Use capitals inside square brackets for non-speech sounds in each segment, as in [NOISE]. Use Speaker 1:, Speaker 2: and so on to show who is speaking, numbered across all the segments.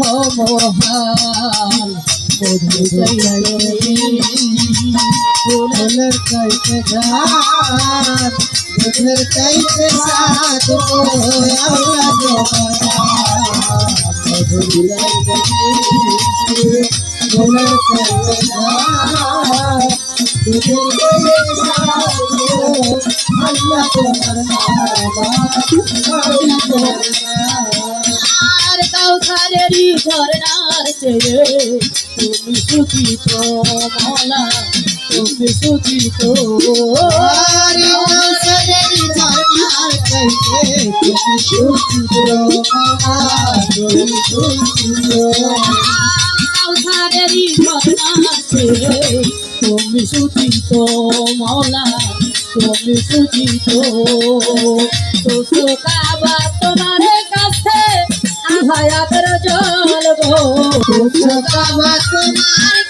Speaker 1: মহাল মধু
Speaker 2: ফুলের চাইতে ঘাট দুধের চাইতে সাত ফুলের চাইতে ঘাট দুধের চাইতে সাত আল্লাহ তোমার
Speaker 1: আর ঝরনার চেয়ে তুমি সুচিত মলা, তুমি সুচিত ঝরনার চেয়ে তুমি সুচিত মলা, তুমি সুচিত তো শোকাবা তোমার কাছে গো
Speaker 2: তোমার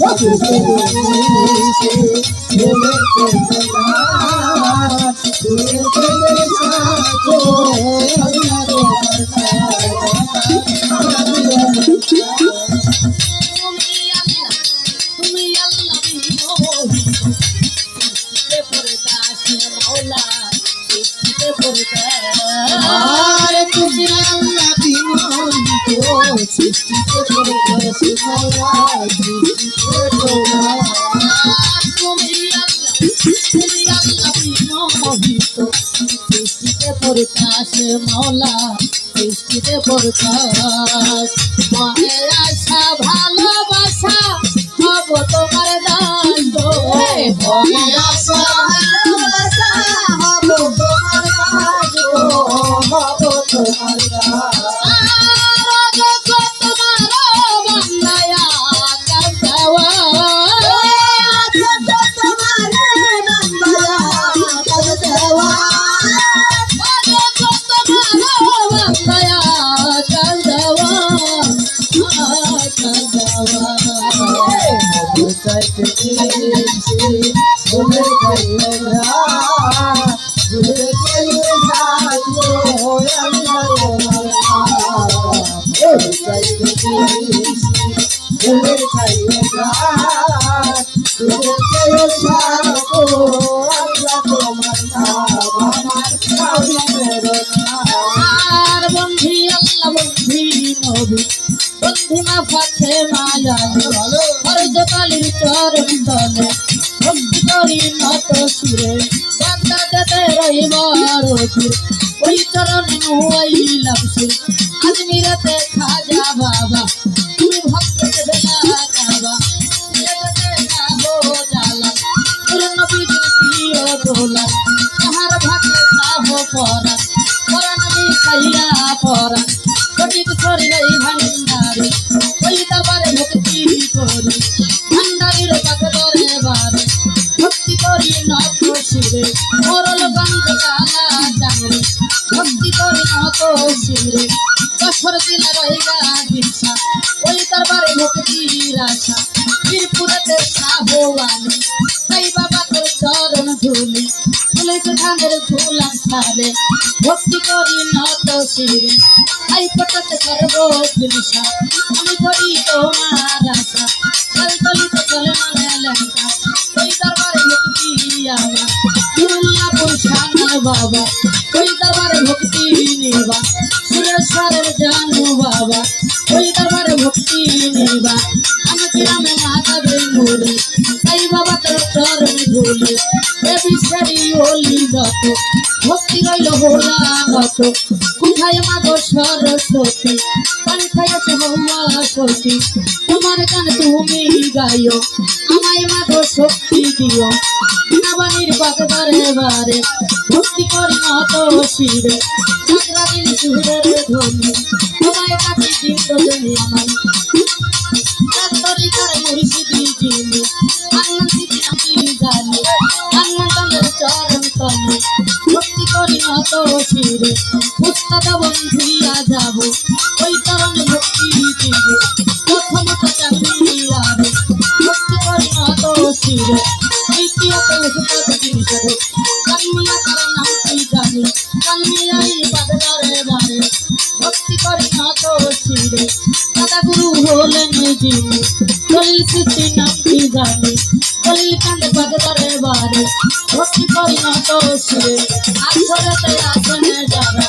Speaker 1: গোপন তুমি
Speaker 2: বিমোহিত সৃষ্টিতে
Speaker 1: পড়তাস মাওলা সৃষ্টিতে পড়তাস মনে আশা ভালোবাসা হব তোমার দান
Speaker 2: মনে আশা ভালোবাসা হব তোমার কাজ হব তোমার কাজ। চাইতে
Speaker 1: বন্ধি মা ফাতে মায়া হরজ কালির চরণ তলে ভক্তি করি নত সুরে, বান্দা দেতে হয় সুর। ওই চরণে নুয়াইলাম সুর। খাজা বাবা, তুমি ভক্ত খাইয়া পরা। কটিক শরীরে ভান্ডারে ওই তারবারে ভক্তি করি। ভান্ডারির পাকে দরে বারে, ভক্তি করি নত শিরে। মরল গঞ্জ কালা জানরে ভক্তি করি নত শিরে। বছর দিন রইগা দিশা ওই দরবারে ভক্তি রাশা। বীরপুরতে সাহবানি তাই বাবা তোর চরণ ধুলি ধুলে তো ধানের ধুলাম সারে ভক্তি করি নত শিরে আই পটাতে করব আমি করি তোমার তোর চরণ এ বিশ্বেরই ওলি যত ভক্তি রইল হোলা নত কোথায় মাগো সরস্বতী পান্থায় আছে তোমার গান তুমি গাইও আমায় মাগো শক্তি দিও নাবানির বাগদারে বারে ভক্তি করি নত শিরে চাকরা দিন সুরের ধ্বনি তোমায় কাছে দিন তো আমার নত শিরে উস্তাদ বন্ধুইয়া যাব। ওই চরণ ভক্তি দিব প্রথমত চাকরি আরে ভক্তি করি নত শিরে দ্বিতীয়ত উস্তাদ জিনিস কান্মিয়া তার নাম কি জানি? কান্মিয়াই বাদলারে বারে ভক্তি করি নত শিরে হলেন যিনি দলিল সৃষ্টি নাম কি জানি দলিল কান্দে বাদলারে বারে ভক্তি করি নত শিরে আসরতে আসনে যারা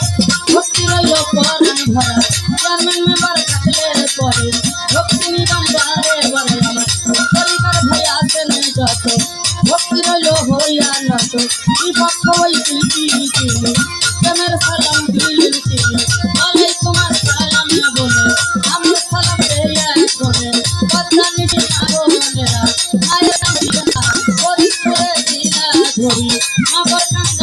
Speaker 1: ভক্তি রইল পরাণ ভরা চেয়ারম্যান মেম্বার থাকলে পরে ভক্তি নিবান বারে বারে আমার পরিবার ভয় আসনে যত ভক্তি রইল হইয়া নত ধরি [LAUGHS]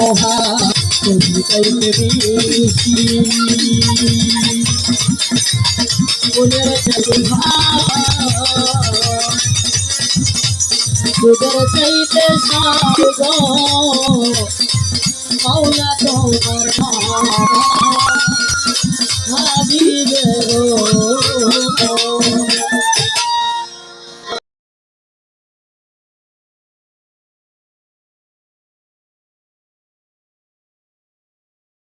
Speaker 1: হো মহান তুমি চাইতে বেশি মনের চাইতে